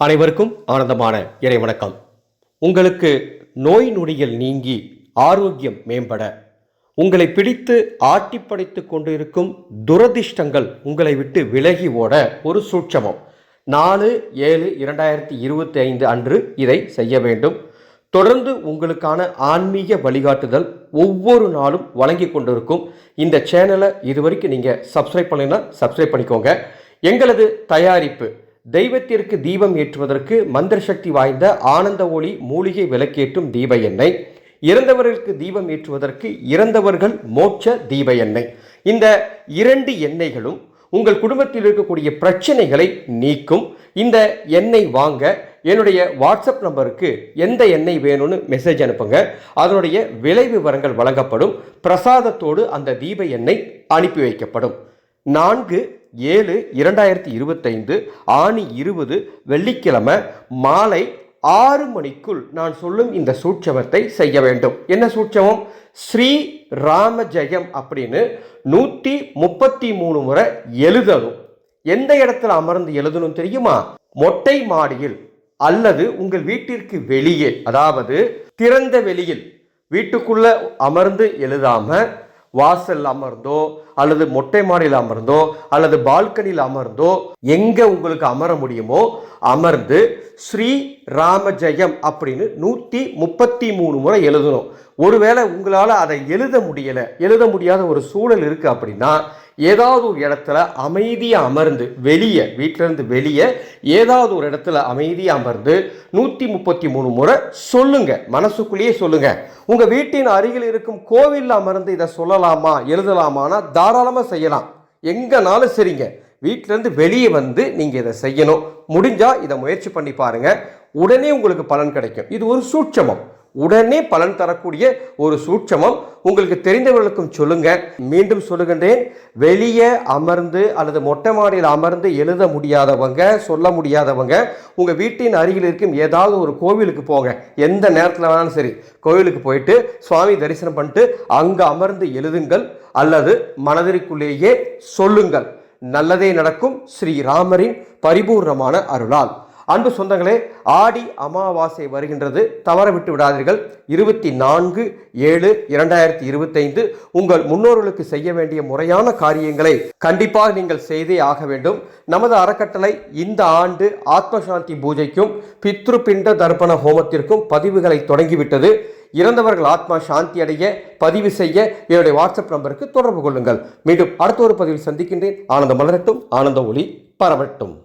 அனைவருக்கும் ஆனந்தமான இறை வணக்கம் உங்களுக்கு நோய் நொடிகள் நீங்கி ஆரோக்கியம் மேம்பட உங்களை பிடித்து ஆட்டிப்படைத்து கொண்டிருக்கும் துரதிர்ஷ்டங்கள் உங்களை விட்டு விலகி ஓட ஒரு சூட்சமம். நாலு ஏழு இரண்டாயிரத்தி இருபத்தி ஐந்து அன்று இதை செய்ய வேண்டும். தொடர்ந்து உங்களுக்கான ஆன்மீக வழிகாட்டுதல் ஒவ்வொரு நாளும் வழங்கி கொண்டிருக்கும். இந்த சேனலை இதுவரைக்கும் நீங்கள் சப்ஸ்கிரைப் பண்ணலைன்னா சப்ஸ்கிரைப் பண்ணிக்கோங்க. எங்களது தயாரிப்பு தெய்வத்திற்கு தீபம் ஏற்றுவதற்கு மந்திர சக்தி வாய்ந்த ஆனந்த ஒளி மூலிகை விளக்கேற்றும் தீப எண்ணெய். இறந்தவர்களுக்கு தீபம் ஏற்றுவதற்கு இறந்தவர்கள் மோட்ச தீப எண்ணெய். இந்த இரண்டு எண்ணெய்களும் உங்கள் குடும்பத்தில் இருக்கக்கூடிய பிரச்சனைகளை நீக்கும். இந்த எண்ணெய் வாங்க என்னுடைய வாட்ஸ்அப் நம்பருக்கு எந்த எண்ணெய் வேணும்னு மெசேஜ் அனுப்புங்க. அதனுடைய விலை விவரங்கள் வழங்கப்படும். பிரசாதத்தோடு அந்த தீப எண்ணெய் அனுப்பி வைக்கப்படும். நான்கு ஏழு இரண்டாயிரத்தி இருபத்தைந்து ஆணி இருபது வெள்ளிக்கிழமை மாலை ஆறு மணிக்குள் நான் சொல்லும் இந்த சூட்சமத்தை செய்ய வேண்டும். என்ன சூட்சமம்? ஸ்ரீ ராம ஜெயம் அப்படின்னு நூற்றி முப்பத்தி மூணு முறை எழுதணும். எந்த இடத்துல அமர்ந்து எழுதணும் தெரியுமா? மொட்டை மாடியில் அல்லது உங்கள் வீட்டிற்கு வெளியே அதாவது திறந்த வெளியில். வீட்டுக்குள்ள அமர்ந்து எழுதாம வாசல் அமர்ந்தோ அல்லது மொட்டை மாடியில் அமர்ந்தோ அல்லது பால்கனியில் அமர்ந்தோ எங்க உங்களுக்கு அமர முடியுமோ அமர்ந்து ஸ்ரீ ராமஜெயம் அப்படின்னு நூற்றி முப்பத்தி மூணு முறை எழுதணும். ஒருவேளை உங்களால் அதை எழுத முடியலை எழுத முடியாத ஒரு சூழல் இருக்குது அப்படின்னா ஏதாவது ஒரு இடத்துல அமைதியாக அமர்ந்து வெளியே வீட்டிலேருந்து வெளியே ஏதாவது ஒரு இடத்துல அமைதியாக அமர்ந்து நூற்றி முப்பத்தி மூணு முறை சொல்லுங்கள் மனசுக்குள்ளேயே சொல்லுங்கள் உங்கள் வீட்டின் அருகில் இருக்கும் கோவிலில் அமர்ந்து இதை சொல்லலாமா எழுதலாமான்னா தாராளமாக செய்யலாம். எங்கனாலும் சரிங்க. வீட்டிலேருந்து வெளியே வந்து நீங்கள் இதை செய்யணும். முடிஞ்சால் இதை முயற்சி பண்ணி பாருங்கள் உடனே உங்களுக்கு பலன் கிடைக்கும். இது ஒரு சூட்சமம். உடனே பலன் தரக்கூடிய ஒரு சூட்சமம் உங்களுக்கு தெரிந்தவர்களுக்கும் சொல்லுங்க. மீண்டும் சொல்லுகின்றேன். வெளியே அமர்ந்து அல்லது மொட்டை மாடியில் அமர்ந்து எழுத முடியாதவங்க சொல்ல முடியாதவங்க உங்க வீட்டின் அருகில் இருக்கும் ஏதாவது ஒரு கோவிலுக்கு போங்க. எந்த நேரத்தில் வேணாலும் சரி கோவிலுக்கு போயிட்டு சுவாமி தரிசனம் பண்ணிட்டு அங்கே அமர்ந்து எழுதுங்கள் அல்லது மனதிற்குள்ளேயே சொல்லுங்கள். நல்லதே நடக்கும். ஸ்ரீ ராமரின் பரிபூர்ணமான அருளால். அன்பு சொந்தங்களே ஆடி அமாவாசை வருகின்றது. தவற விட்டு விடாதீர்கள். இருபத்தி நான்கு ஏழு இரண்டாயிரத்தி இருபத்தைந்து. உங்கள் முன்னோர்களுக்கு செய்ய வேண்டிய முறையான காரியங்களை கண்டிப்பாக நீங்கள் செய்தே ஆக வேண்டும். நமது அறக்கட்டளை இந்த ஆண்டு ஆத்மசாந்தி பூஜைக்கும் பித்ரு பிண்ட தர்ப்பண ஹோமத்திற்கும் பதிவுகளை தொடங்கிவிட்டது. இறந்தவர்கள் ஆத்மா சாந்தி அடைய பதிவு செய்ய என்னுடைய வாட்ஸ்அப் நம்பருக்கு தொடர்பு கொள்ளுங்கள். மீண்டும் அடுத்த ஒரு பதிவில் சந்திக்கின்றேன். ஆனந்த மலரட்டும் ஆனந்த ஒளி பரவட்டும்.